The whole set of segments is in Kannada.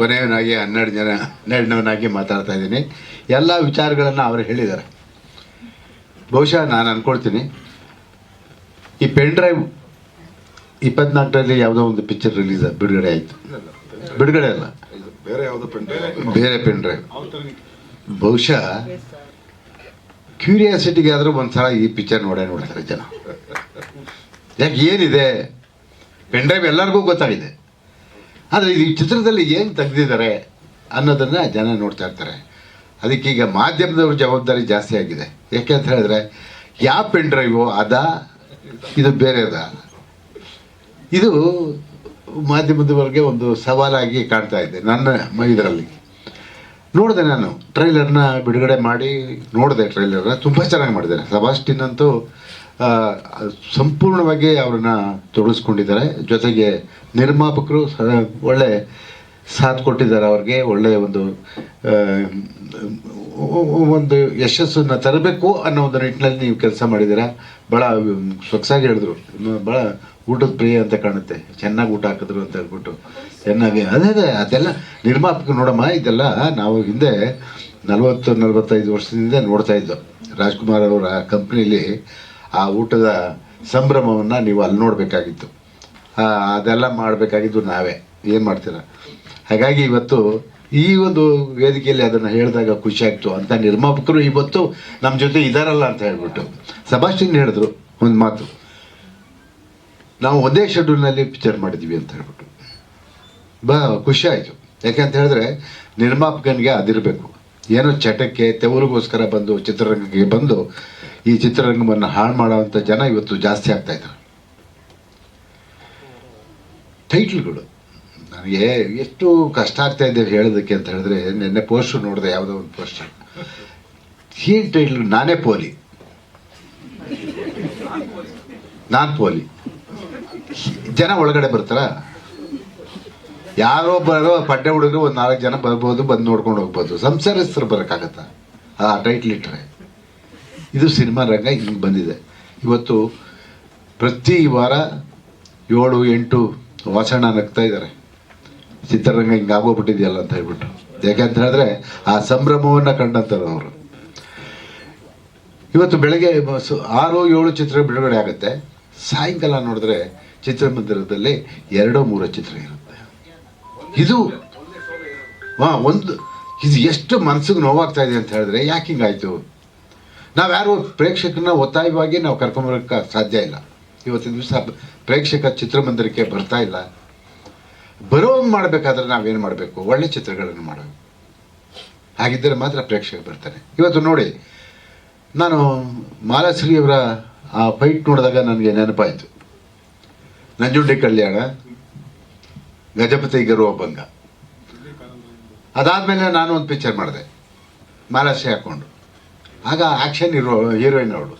ಕೊನೆಯವನಾಗಿ ಹನ್ನೆರಡು ಜನ ಹನ್ನೆರಡನವನಾಗಿ ಮಾತಾಡ್ತಾ ಇದ್ದೀನಿ. ಎಲ್ಲ ವಿಚಾರಗಳನ್ನು ಅವರು ಹೇಳಿದ್ದಾರೆ. ಬಹುಶಃ ನಾನು ಅಂದ್ಕೊಳ್ತೀನಿ ಈ ಪೆನ್ ಡ್ರೈವ್ ಇಪ್ಪತ್ನಾಲ್ಕರಲ್ಲಿ ಯಾವುದೋ ಒಂದು ಪಿಕ್ಚರ್ ರಿಲೀಸ್ ಬಿಡುಗಡೆ ಆಯಿತು. ಬಿಡುಗಡೆ ಅಲ್ಲ? ಬೇರೆ ಯಾವ್ದು ಪೆನ್ ಬೇರೆ ಪೆನ್ ಡ್ರೈವ್ ಬಹುಶಃ ಕ್ಯೂರಿಯಾಸಿಟಿಗೆ ಆದರೂ ಒಂದ್ಸಲ ಈ ಪಿಕ್ಚರ್ ನೋಡೇ ನೋಡ್ತಾರೆ ಜನ. ಯಾಕೆ ಏನಿದೆ? ಪೆನ್ ಡ್ರೈವ್ ಎಲ್ಲರಿಗೂ ಗೊತ್ತಾಗಿದೆ. ಆದರೆ ಈ ಚಿತ್ರದಲ್ಲಿ ಏನು ತೆಗೆದಿದ್ದಾರೆ ಅನ್ನೋದನ್ನು ಜನ ನೋಡ್ತಾ ಇರ್ತಾರೆ. ಅದಕ್ಕೀಗ ಮಾಧ್ಯಮದವ್ರ ಜವಾಬ್ದಾರಿ ಜಾಸ್ತಿ ಆಗಿದೆ. ಯಾಕೆ ಅಂತ ಹೇಳಿದ್ರೆ ಯಾವ ಪೆನ್ ಡ್ರೈವು ಅದಾ, ಇದು ಬೇರೆ ಅದ. ಇದು ಮಾಧ್ಯಮದವರೆಗೆ ಒಂದು ಸವಾಲಾಗಿ ಕಾಣ್ತಾ ಇದೆ, ನನ್ನ ಇದರಲ್ಲಿ. ನೋಡಿದೆ ನಾನು, ಟ್ರೈಲರ್ನ ಬಿಡುಗಡೆ ಮಾಡಿ, ನೋಡಿದೆ ಟ್ರೈಲರ್ನ, ತುಂಬ ಚೆನ್ನಾಗಿ ಮಾಡಿದ್ದಾರೆ. ಸಬಾಸ್ಟಿನ್ ಅಂತೂ ಸಂಪೂರ್ಣವಾಗಿ ಅವ್ರನ್ನ ತೊಡಗಿಸ್ಕೊಂಡಿದ್ದಾರೆ. ಜೊತೆಗೆ ನಿರ್ಮಾಪಕರು ಒಳ್ಳೆ ಸಾಥ್ ಕೊಟ್ಟಿದ್ದಾರೆ ಅವ್ರಿಗೆ ಒಳ್ಳೆಯ ಒಂದು ಒಂದು ಯಶಸ್ಸನ್ನು ತರಬೇಕು ಅನ್ನೋ ಒಂದು ನಿಟ್ಟಿನಲ್ಲಿ ನೀವು ಕೆಲಸ ಮಾಡಿದ್ದೀರಾ? ಭಾಳ ಸೊಗಸಾಗಿ ಹೇಳಿದ್ರು. ಭಾಳ ಊಟದ ಪ್ರಿಯ ಅಂತ ಕಾಣುತ್ತೆ. ಚೆನ್ನಾಗಿ ಊಟ ಹಾಕಿದ್ರು ಅಂತ ಹೇಳ್ಬಿಟ್ಟು. ಚೆನ್ನಾಗಿ, ಅದೇ ಅದೇ, ಅದೆಲ್ಲ ನಿರ್ಮಾಪಕ ನೋಡಮ್ಮ, ಇದೆಲ್ಲ ನಾವು ಹಿಂದೆ ನಲವತ್ತು, ನಲವತ್ತೈದು ವರ್ಷದಿಂದ ನೋಡ್ತಾ ಇದ್ದೋ. ರಾಜ್ಕುಮಾರ್ ಅವರ ಕಂಪ್ನಿಲಿ ಆ ಊಟದ ಸಂಭ್ರಮವನ್ನು ನೀವು ಅಲ್ಲಿ ನೋಡಬೇಕಾಗಿತ್ತು. ಅದೆಲ್ಲ ಮಾಡಬೇಕಾಗಿದ್ದು ನಾವೇ. ಏನು ಮಾಡ್ತೀರಾ? ಹಾಗಾಗಿ ಇವತ್ತು ಈ ಒಂದು ವೇದಿಕೆಯಲ್ಲಿ ಅದನ್ನು ಹೇಳಿದಾಗ ಖುಷಿ ಆಗ್ತು ಅಂತ ನಿರ್ಮಾಪಕರು ಇವತ್ತು ನಮ್ಮ ಜೊತೆ ಇದಾರಲ್ಲ ಅಂತ ಹೇಳ್ಬಿಟ್ಟು. ಸಬಾಸ್ಟಿನ್ ಹೇಳಿದ್ರು ಒಂದು ಮಾತು. ನಾವು ಒಂದೇ ಶೆಡ್ಯೂಲ್ನಲ್ಲಿ ಪಿಕ್ಚರ್ ಮಾಡಿದ್ವಿ ಅಂತ ಹೇಳ್ಬಿಟ್ಟು. ಬಾ ಖುಷಿ ಆಯಿತು ಯಾಕೆಂತ ಹೇಳಿದ್ರೆ ನಿರ್ಮಾಪಕನಿಗೆ ಅದಿರಬೇಕು. ಏನೋ ಚಟಕ್ಕೆ, ತೆವರಿಗೋಸ್ಕರ ಬಂದು, ಚಿತ್ರರಂಗಕ್ಕೆ ಬಂದು ಈ ಚಿತ್ರರಂಗವನ್ನು ಹಾಳು ಮಾಡೋವಂಥ ಜನ ಇವತ್ತು ಜಾಸ್ತಿ ಆಗ್ತಾ ಇದ್ದಾರೆ. ಟೈಟ್ಲ್ಗಳು ನನಗೆ ಎಷ್ಟು ಕಷ್ಟ ಆಗ್ತಾ ಇದ್ದೇವೆ ಹೇಳೋದಕ್ಕೆ ಅಂತ ಹೇಳಿದ್ರೆ, ನಿನ್ನೆ ಪೋಸ್ಟರ್ ನೋಡಿದೆ, ಯಾವುದೋ ಒಂದು ಪೋಸ್ಟರ್ ಏನು ಟೈಟ್ಲ್ ನಾನೇ ಪೋಲಿ. ನಾನು ಪೋಲಿ. ಜನ ಒಳಗಡೆ ಬರ್ತಾರ? ಯಾರೋ ಬರೋ ಪಡ್ಡೆ ಹುಡುಗರು ಒಂದು ನಾಲ್ಕು ಜನ ಬರ್ಬೋದು, ಬಂದು ನೋಡ್ಕೊಂಡು ಹೋಗ್ಬೋದು. ಸಂಸಾರಸ್ಥರು ಬರೋಕ್ಕಾಗತ್ತಾ? ಆ ಟೈಟ್ಲ್ ಇಟ್ಟರೆ ಇದು ಸಿನಿಮಾ ರಂಗ ಹಿಂಗೆ ಬಂದಿದೆ. ಇವತ್ತು ಪ್ರತಿ ವಾರ ಏಳು, ಎಂಟು ವಾಸಣ ನಗ್ತಾ ಇದ್ದಾರೆ. ಚಿತ್ರರಂಗ ಹಿಂಗೆ ಆಗೋಗ್ಬಿಟ್ಟಿದೆಯಲ್ಲ ಅಂತ ಹೇಳ್ಬಿಟ್ಟು. ಯಾಕೆಂತ ಹೇಳಿದ್ರೆ ಆ ಸಂಭ್ರಮವನ್ನು ಕಂಡಂಥದ್ದು ಅವರು. ಇವತ್ತು ಬೆಳಗ್ಗೆ ಆರು, ಏಳು ಚಿತ್ರ ಬಿಡುಗಡೆ ಆಗುತ್ತೆ. ಸಾಯಂಕಾಲ ನೋಡಿದ್ರೆ ಚಿತ್ರಮಂದಿರದಲ್ಲಿ ಎರಡೋ ಮೂರೋ ಚಿತ್ರ ಇರುತ್ತೆ. ಇದು ಹಾಂ ಒಂದು, ಇದು ಎಷ್ಟು ಮನಸ್ಸಿಗೆ ನೋವಾಗ್ತಾ ಇದೆ ಅಂತ ಹೇಳಿದ್ರೆ ಯಾಕೆ ಹಿಂಗಾಯ್ತು? ನಾವು ಯಾರು ಪ್ರೇಕ್ಷಕರನ್ನ ಒತ್ತಾಯವಾಗಿ ನಾವು ಕರ್ಕೊಂಬರೋಕ್ಕೆ ಸಾಧ್ಯ ಇಲ್ಲ. ಇವತ್ತಿನ ದಿವಸ ಪ್ರೇಕ್ಷಕ ಚಿತ್ರಮಂದಿರಕ್ಕೆ ಬರ್ತಾ ಇಲ್ಲ. ಬರೋ ಮಾಡಬೇಕಾದ್ರೆ ನಾವೇನು ಮಾಡಬೇಕು? ಒಳ್ಳೆ ಚಿತ್ರಗಳನ್ನು ಮಾಡಬೇಕು ಹಾಗಿದ್ದರೆ ಮಾತ್ರ ಪ್ರೇಕ್ಷಕ ಬರ್ತಾರೆ ಇವತ್ತು ನೋಡಿ, ನಾನು ಮಾಲಾಶ್ರೀಯವರ ಆ ಫೈಟ್ ನೋಡಿದಾಗ ನನಗೆ ನೆನಪಾಯಿತು. ನಂಜುಂಡಿ ಕಲ್ಯಾಣ, ಗಜಪತಿ ಗರುವಭಂಗ ಅದಾದಮೇಲೆ ನಾನು ಒಂದು ಪಿಕ್ಚರ್ ಮಾಡಿದೆ. ಮಾಲಾಶ್ರೀ ಹಾಕ್ಕೊಂಡು. ಆಗ ಆ್ಯಕ್ಷನ್ ಇರೋ ಹೀರೋಯಿನ್ ಅವಳು.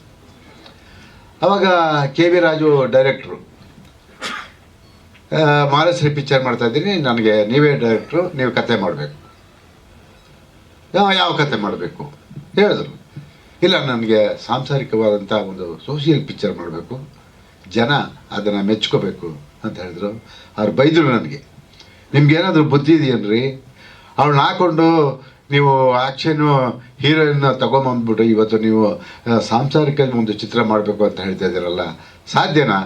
ಅವಾಗ K V Raju director Malashri picture ಮಾಡ್ತಾ ಇದ್ದೀನಿ, ನನಗೆ ನೀವೇ ಡೈರೆಕ್ಟ್ರು ನೀವು ಕತೆ ಮಾಡಬೇಕು. ಯಾವ ಕತೆ ಮಾಡಬೇಕು? ಹೇಳಿದ್ರು. ಇಲ್ಲ, ನನಗೆ ಸಾಂಸಾರಿಕವಾದಂಥ ಒಂದು ಸೋಷಿಯಲ್ ಪಿಕ್ಚರ್ ಮಾಡಬೇಕು. ಜನ ಅದನ್ನು ಮೆಚ್ಕೋಬೇಕು ಅಂತ ಹೇಳಿದ್ರು. ಅವ್ರು ಬೈದರು ನನಗೆ. ನಿಮ್ಗೇನಾದರೂ ಬುದ್ಧಿ ಇದೆಯನ್ರಿ? ಅವಳನ್ನ ಹಾಕೊಂಡು ನೀವು ಆ್ಯಕ್ಷನ್ನು ಹೀರೋಯಿನ್ನ ತಗೊಂಬಂದ್ಬಿಟ್ಟು ಇವತ್ತು ನೀವು ಸಾಂಸಾರಿಕ ಒಂದು ಚಿತ್ರ ಮಾಡಬೇಕು ಅಂತ ಹೇಳ್ತಾ ಇದ್ದೀರಲ್ಲ, ಸಾಧ್ಯನಾ?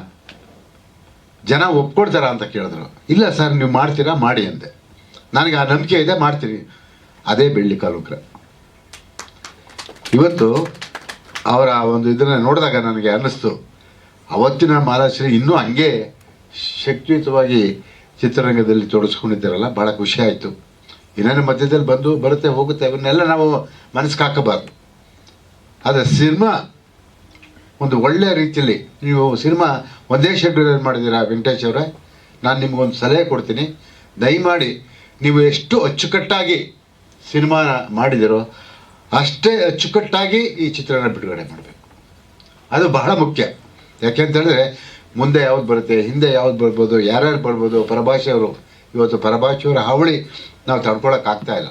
ಜನ ಒಪ್ಕೊಡ್ತಾರ ಅಂತ ಕೇಳಿದ್ರು. ಇಲ್ಲ ಸರ್, ನೀವು ಮಾಡ್ತೀರಾ? ಮಾಡಿ ಅಂದೆ. ನನಗೆ ಆ ನಂಬಿಕೆ ಇದೆ, ಮಾಡ್ತೀನಿ. ಅದೇ ಬೆಳ್ಳಿ ಕಾಲುಕ್ರ ಇವತ್ತು ಅವರ ಒಂದು ಇದನ್ನು ನೋಡಿದಾಗ ನನಗೆ ಅನ್ನಿಸ್ತು. ಅವತ್ತಿನ ಮಹಾರಾಷ್ಟ್ರ ಇನ್ನೂ ಹಂಗೆ ಶಕ್ತಿಯುತವಾಗಿ ಚಿತ್ರರಂಗದಲ್ಲಿ ತೊಡಗಿಸ್ಕೊಂಡಿದ್ದಾರಲ್ಲ ಭಾಳ ಖುಷಿ ಆಯಿತು. ಇನ್ನೇನು ಮಧ್ಯದಲ್ಲಿ ಬಂದು ಬರುತ್ತೆ, ಹೋಗುತ್ತೆ ಅವನ್ನೆಲ್ಲ ನಾವು ಮನಸ್ಸಿಗೆ ಹಾಕಬಾರ್ದು. ಆದರೆ ಸಿನಿಮಾ ಒಂದು ಒಳ್ಳೆಯ ರೀತಿಯಲ್ಲಿ, ನೀವು ಸಿನಿಮಾ ಒಂದೇ ಶೆಡ್ಯೂಲಲ್ಲಿ ಮಾಡಿದ್ದೀರಾ ವೆಂಕಟೇಶ್ ಅವರೇ, ನಾನು ನಿಮಗೊಂದು ಸಲಹೆ ಕೊಡ್ತೀನಿ. ದಯಮಾಡಿ ನೀವು ಎಷ್ಟು ಅಚ್ಚುಕಟ್ಟಾಗಿ ಸಿನಿಮಾ ಮಾಡಿದಿರೋ ಅಷ್ಟೇ ಅಚ್ಚುಕಟ್ಟಾಗಿ ಈ ಚಿತ್ರನ ಬಿಡುಗಡೆ ಮಾಡಬೇಕು. ಅದು ಬಹಳ ಮುಖ್ಯ. ಯಾಕೆಂತೇಳಿದ್ರೆ ಮುಂದೆ ಯಾವ್ದು ಬರುತ್ತೆ, ಹಿಂದೆ ಯಾವ್ದು ಬರ್ಬೋದು, ಯಾರ್ಯಾರು ಬರ್ಬೋದು ಪರಭಾಷೆಯವರು ಇವತ್ತು ಪರಭಾಷೆಯವರ ಹಾವಳಿ ನಾವು ತಡ್ಕೊಳಕ್ಕಾಗ್ತಾ ಇಲ್ಲ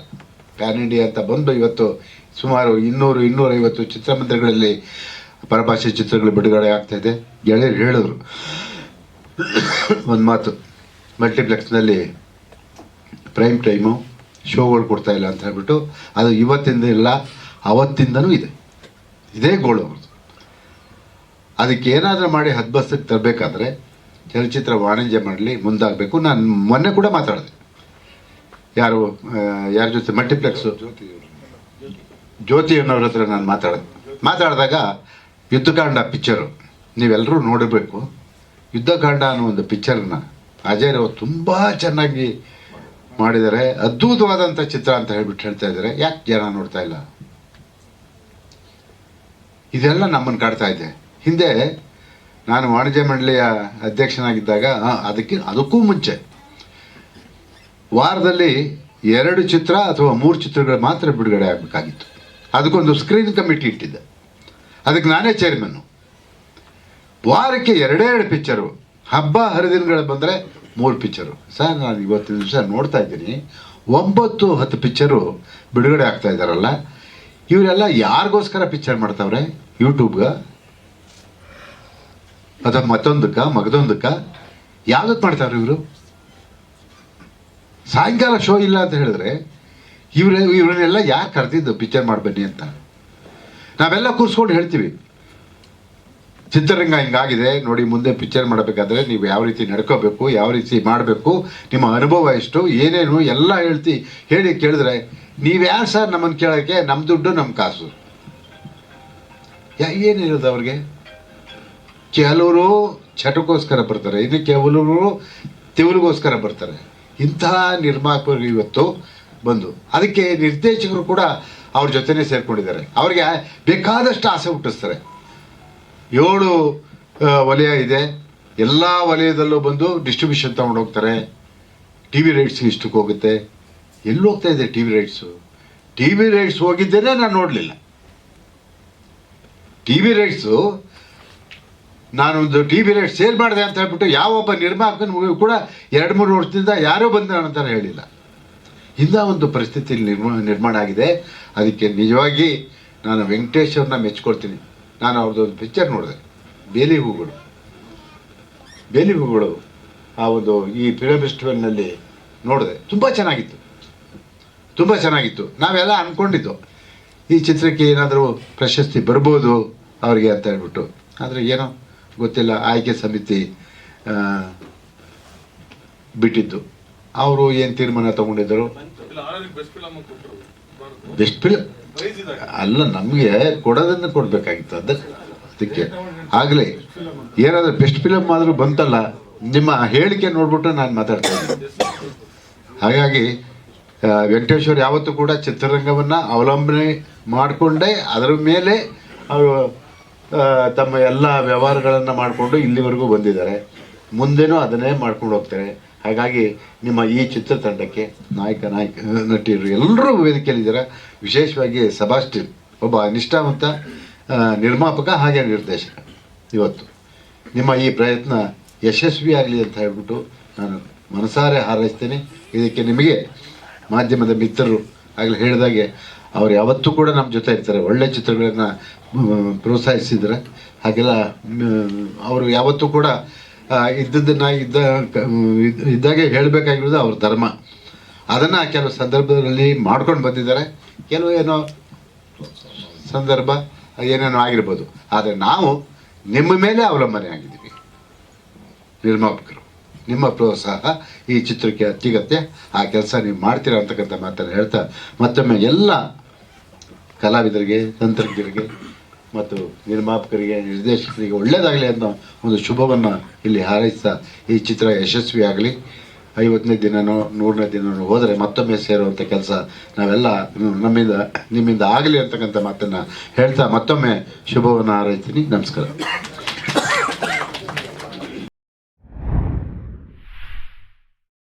ಪ್ಯಾನ್ ಇಂಡಿಯಾ ಅಂತ ಬಂದು ಇವತ್ತು ಸುಮಾರು ಇನ್ನೂರು, ಇನ್ನೂರೈವತ್ತು ಚಿತ್ರಮಂದಿರಗಳಲ್ಲಿ, ಪರಭಾಷೆ ಚಿತ್ರಗಳು ಬಿಡುಗಡೆ ಆಗ್ತಾ ಇದೆ ಗೆಳೆಯರು ಹೇಳಿದ್ರು ಒಂದು ಮಾತು. ಮಲ್ಟಿಪ್ಲೆಕ್ಸ್ನಲ್ಲಿ ಪ್ರೈಮ್ ಟೈಮು, ಶೋಗಳು ಕೊಡ್ತಾ ಇಲ್ಲ ಅಂತ ಹೇಳ್ಬಿಟ್ಟು, ಅದು ಇವತ್ತಿಂದ ಇಲ್ಲ, ಅವತ್ತಿಂದನೂ ಇದೆ. ಇದೇ ಗೋಳು ಅವ್ರದ್ದು. ಅದಕ್ಕೆ ಏನಾದರೂ ಮಾಡಿ ಹದ್ಬಸ್ತಕ್ಕೆ ತರಬೇಕಾದ್ರೆ, ಚಲನಚಿತ್ರ ವಾಣಿಜ್ಯ ಮಾಡಲಿ ಮುಂದಾಗಬೇಕು. ನಾನು ಮೊನ್ನೆ ಕೂಡ ಮಾತಾಡಿದೆ. ಯಾರು ಯಾರ ಜೊತೆ? ಮಲ್ಟಿಪ್ಲೆಕ್ಸು. ಜ್ಯೋತಿ ಅನ್ನೋರ ಹತ್ರ ನಾನು ಮಾತಾಡೋದು ಮಾತಾಡಿದಾಗ ಯುದ್ಧಕಾಂಡ ಪಿಕ್ಚರು. ನೀವೆಲ್ಲರೂ ನೋಡಬೇಕು. ಯುದ್ಧಕಾಂಡ ಅನ್ನೋ ಒಂದು ಪಿಕ್ಚರನ್ನ ಅಜಯ್ ರಾವ್ ತುಂಬ ಚೆನ್ನಾಗಿ ಮಾಡಿದ್ದಾರೆ. ಅದ್ಭುತವಾದಂಥ ಚಿತ್ರ ಅಂತ ಹೇಳ್ಬಿಟ್ಟು ಹೇಳ್ತಾ ಇದ್ದಾರೆ. ಯಾಕೆ ಜನ ನೋಡ್ತಾ ಇಲ್ಲ? ಇದೆಲ್ಲ ನಮ್ಮನ್ನು ಕಾಡ್ತಾ ಇದೆ. ಹಿಂದೆ ನಾನು ವಾಣಿಜ್ಯ ಮಂಡಳಿಯ ಅಧ್ಯಕ್ಷನಾಗಿದ್ದಾಗ ಅದಕ್ಕೆ, ಅದಕ್ಕೂ ಮುಂಚೆ ವಾರದಲ್ಲಿ ಎರಡು ಚಿತ್ರ ಅಥವಾ ಮೂರು ಚಿತ್ರಗಳು ಮಾತ್ರ ಬಿಡುಗಡೆ ಆಗಬೇಕಾಗಿತ್ತು. ಅದಕ್ಕೊಂದು ಸ್ಕ್ರೀನ್ ಕಮಿಟಿ ಇಟ್ಟಿದ್ದೆ. ಅದಕ್ಕೆ ನಾನೇ ಚೇರ್ಮನ್ನು ವಾರಕ್ಕೆ ಎರಡೇ ಎರಡು ಪಿಕ್ಚರು ಹಬ್ಬ ಹರಿದಿನಗಳು ಬಂದರೆ ಮೂರು ಪಿಕ್ಚರು ಸರ್, ನಾನು ಇವತ್ತಿನ ದಿವಸ ನೋಡ್ತಾ ಇದ್ದೀನಿ. ಒಂಬತ್ತು ಹತ್ತು ಪಿಕ್ಚರು ಬಿಡುಗಡೆ ಆಗ್ತಾ ಇದ್ದಾರಲ್ಲ. ಇವರೆಲ್ಲ ಯಾರಿಗೋಸ್ಕರ ಪಿಕ್ಚರ್ ಮಾಡ್ತಾವ್ರೆ? ಯೂಟ್ಯೂಬ್ಗ ಅಥವಾ ಮತ್ತೊಂದಕ್ಕ, ಮಗದೊಂದಕ್ಕ? ಯಾವ್ದಕ್ಕೆ ಮಾಡ್ತಾವ್ರೆ ಇವರು? ಸಾಯಂಕಾಲ ಶೋ ಇಲ್ಲ ಅಂತ ಹೇಳಿದ್ರೆ ಇವ್ರ ಇವರನ್ನೆಲ್ಲ ಯಾರು ಕರೆದಿದ್ದು ಪಿಕ್ಚರ್ ಮಾಡಬನ್ನಿ ಅಂತ? ನಾವೆಲ್ಲ ಕೂರಿಸ್ಕೊಂಡು ಹೇಳ್ತೀವಿ. ಚಿತ್ರರಂಗ ಹಿಂಗಾಗಿದೆ, ನೋಡಿ ಮುಂದೆ ಪಿಕ್ಚರ್ ಮಾಡಬೇಕಾದ್ರೆ ನೀವು ಯಾವ ರೀತಿ ನಡ್ಕೋಬೇಕು, ಯಾವ ರೀತಿ ಮಾಡಬೇಕು, ನಿಮ್ಮ ಅನುಭವ ಎಷ್ಟು, ಏನೇನು ಎಲ್ಲ ಹೇಳ್ತಿ ಹೇಳಿ ಕೇಳಿದ್ರೆ ನೀವು ಯಾರು ಸರ್ ನಮ್ಮನ್ನು ಕೇಳೋಕ್ಕೆ ನಮ್ಮ ದುಡ್ಡು ನಮ್ಮ ಕಾಸು. ಯಾ ಏನು ಇರೋದು ಅವ್ರಿಗೆ? ಕೆಲವರು ಚಟಕ್ಕೋಸ್ಕರ ಬರ್ತಾರೆ, ಇನ್ನು ಕೆಲವರು ತಿವಲಿಗೋಸ್ಕರ ಬರ್ತಾರೆ. ಇಂತಹ ನಿರ್ಮಾಪಕರು ಇವತ್ತು ಬಂದು, ಅದಕ್ಕೆ ನಿರ್ದೇಶಕರು ಕೂಡ ಅವ್ರ ಜೊತೆನೇ ಸೇರಿಕೊಂಡಿದ್ದಾರೆ. ಅವರಿಗೆ ಬೇಕಾದಷ್ಟು ಆಸೆ ಹುಟ್ಟಿಸ್ತಾರೆ. ಏಳು ವಲಯ ಇದೆ. ಎಲ್ಲ ವಲಯದಲ್ಲೂ ಬಂದು ಡಿಸ್ಟ್ರಿಬ್ಯೂಷನ್ ತಗೊಂಡು ಹೋಗ್ತಾರೆ. ಟಿ ವಿ ರೈಟ್ಸ್ ಇಷ್ಟಕ್ಕೆ ಹೋಗುತ್ತೆ. ಎಲ್ಲಿ ಹೋಗ್ತಾ ಇದೆ T V rights T V rights ಹೋಗಿದ್ದೇನೆ, ನಾನು ನೋಡಲಿಲ್ಲ. ಟಿ ವಿ ರೈಟ್ಸು ನಾನೊಂದು ಟಿ ವಿ ರೇಟ್ ಸೇಲ್ ಮಾಡಿದೆ ಅಂತ ಹೇಳ್ಬಿಟ್ಟು ಯಾವೊಬ್ಬ ಮೂವಿ ಕೂಡ ಎರಡು ಮೂರು ವರ್ಷದಿಂದ ಯಾರೂ ಬಂದ ಅಂತ ಹೇಳಿಲ್ಲ. ಇಂಥ ಒಂದು ಪರಿಸ್ಥಿತಿ ನಿರ್ಮಾ, ನಿರ್ಮಾಣ ಆಗಿದೆ. ಅದಕ್ಕೆ ನಿಜವಾಗಿ ನಾನು ವೆಂಕಟೇಶ್ ಅವ್ರನ್ನ ಮೆಚ್ಕೊಳ್ತೀನಿ. ನಾನು ಅವ್ರದ್ದೊಂದು ಪಿಕ್ಚರ್ ನೋಡಿದೆ. ಬೇಲಿ ಹೂಗಳು. ಬೇಲಿ ಹೂಗಳು ಆ ಒಂದು ಈ ಫಿಲಮ್ ಫೆಸ್ಟಿವಲ್ನಲ್ಲಿ ನೋಡಿದೆ. ತುಂಬ ಚೆನ್ನಾಗಿತ್ತು. ತುಂಬ ಚೆನ್ನಾಗಿತ್ತು. ನಾವೆಲ್ಲ ಅಂದ್ಕೊಂಡಿದ್ದು ಈ ಚಿತ್ರಕ್ಕೆ ಏನಾದರೂ ಪ್ರಶಸ್ತಿ ಬರ್ಬೋದು ಅವರಿಗೆ ಅಂತ ಹೇಳ್ಬಿಟ್ಟು. ಆದರೆ ಏನೋ ಗೊತ್ತಿಲ್ಲ, ಆಯ್ಕೆ ಸಮಿತಿ ಬಿಟ್ಟಿದ್ದು. ಅವರು ಏನು ತೀರ್ಮಾನ ತಗೊಂಡಿದ್ದರು? ಬೆಸ್ಟ್ ಫಿಲಮ್ ಅಲ್ಲ, ನಮಗೆ ಕೊಡೋದನ್ನು ಕೊಡಬೇಕಾಗಿತ್ತು ಅದಕ್ಕೆ ಅದಕ್ಕೆ. ಆಗಲಿ, ಏನಾದರೂ ಬೆಸ್ಟ್ ಫಿಲಮ್ ಆದರೂ ಬಂತಲ್ಲ, ನಿಮ್ಮ ಹೇಳಿಕೆ ನೋಡ್ಬಿಟ್ಟು ನಾನು ಮಾತಾಡ್ತಾ ಹಾಗಾಗಿ ವೆಂಕಟೇಶ್ವರ್ ಯಾವತ್ತೂ ಕೂಡ ಚಿತ್ರರಂಗವನ್ನು ಅವಲಂಬನೆ ಮಾಡಿಕೊಂಡೇ, ಅದರ ಮೇಲೆ ಅವರು ತಮ್ಮ ಎಲ್ಲ ವ್ಯವಹಾರಗಳನ್ನು ಮಾಡಿಕೊಂಡು ಇಲ್ಲಿವರೆಗೂ ಬಂದಿದ್ದಾರೆ. ಮುಂದೆನೂ ಅದನ್ನೇ ಮಾಡ್ಕೊಂಡು ಹೋಗ್ತಾರೆ. ಹಾಗಾಗಿ ನಿಮ್ಮ ಈ ಚಿತ್ರತಂಡಕ್ಕೆ ನಾಯಕ ನಾಯಕ, ನಟಿಯರು ಎಲ್ಲರೂ ವೇದಿಕೆಯಲ್ಲಿದ್ದಾರೆ. ವಿಶೇಷವಾಗಿ ಸಬಾಸ್ಟಿನ್, ಒಬ್ಬ ನಿಷ್ಠಾವಂತ ನಿರ್ಮಾಪಕ ಹಾಗೆ ನಿರ್ದೇಶಕ. ಇವತ್ತು ನಿಮ್ಮ ಈ ಪ್ರಯತ್ನ ಯಶಸ್ವಿಯಾಗಲಿ ಅಂತ ಹೇಳ್ಬಿಟ್ಟು ನಾನು ಮನಸಾರೆ ಹಾರೈಸ್ತೇನೆ. ಇದಕ್ಕೆ ನಿಮಗೆ ಮಾಧ್ಯಮದ ಮಿತ್ರರು ಆಗಲೇ ಹೇಳಿದಾಗೆ ಅವ್ರು ಯಾವತ್ತೂ ಕೂಡ ನಮ್ಮ ಜೊತೆ ಇರ್ತಾರೆ. ಒಳ್ಳೆ ಚಿತ್ರಗಳನ್ನು ಪ್ರೋತ್ಸಾಹಿಸಿದ್ರೆ. ಹಾಗೆಲ್ಲ ಅವರು ಯಾವತ್ತೂ ಕೂಡ ಇದ್ದದ್ದನ್ನು ಇದ್ದ ಇದ್- ಇದ್ದಾಗೆ ಹೇಳಬೇಕಾಗಿರೋದು ಅವ್ರ ಧರ್ಮ. ಅದನ್ನು ಕೆಲವು ಸಂದರ್ಭದಲ್ಲಿ ಮಾಡ್ಕೊಂಡು ಬಂದಿದ್ದಾರೆ. ಕೆಲವು ಏನೋ ಸಂದರ್ಭ ಏನೇನೋ ಆಗಿರ್ಬೋದು. ಆದರೆ ನಾವು ನಿಮ್ಮ ಮೇಲೆ ಅವಲಂಬನೆ ಆಗಿದ್ದೀವಿ. ನಿರ್ಮಾಪಕರು, ನಿಮ್ಮ ಪ್ರೋತ್ಸಾಹ ಈ ಚಿತ್ರಕ್ಕೆ ಅತ್ಯಗತ್ಯ ಆ ಕೆಲಸ ನೀವು ಮಾಡ್ತೀರಾ ಅಂತಕ್ಕಂಥ ಮಾತನ್ನು ಹೇಳ್ತಾ ಮತ್ತೊಮ್ಮೆ ಎಲ್ಲ ಕಲಾವಿದರಿಗೆ, ತಂತ್ರಜ್ಞರಿಗೆ ಮತ್ತು ನಿರ್ಮಾಪಕರಿಗೆ, ನಿರ್ದೇಶಕರಿಗೆ ಒಳ್ಳೆಯದಾಗಲಿ ಅಂತ ಒಂದು ಶುಭವನ್ನು ಇಲ್ಲಿ ಹಾರೈಸ್ತಾ ಈ ಚಿತ್ರ ಯಶಸ್ವಿಯಾಗಲಿ. ಐವತ್ತನೇ ದಿನನೋ, ನೂರನೇ ದಿನನೋ ಹೋದರೆ ಮತ್ತೊಮ್ಮೆ ಸೇರುವಂಥ ಕೆಲಸ ನಾವೆಲ್ಲ ನಮ್ಮಿಂದ, ನಿಮ್ಮಿಂದ ಆಗಲಿ ಅಂತಕ್ಕಂಥ ಮಾತನ್ನು ಹೇಳ್ತಾ ಮತ್ತೊಮ್ಮೆ ಶುಭವನ್ನು ಹಾರೈಸ್ತೀನಿ. ನಮಸ್ಕಾರ.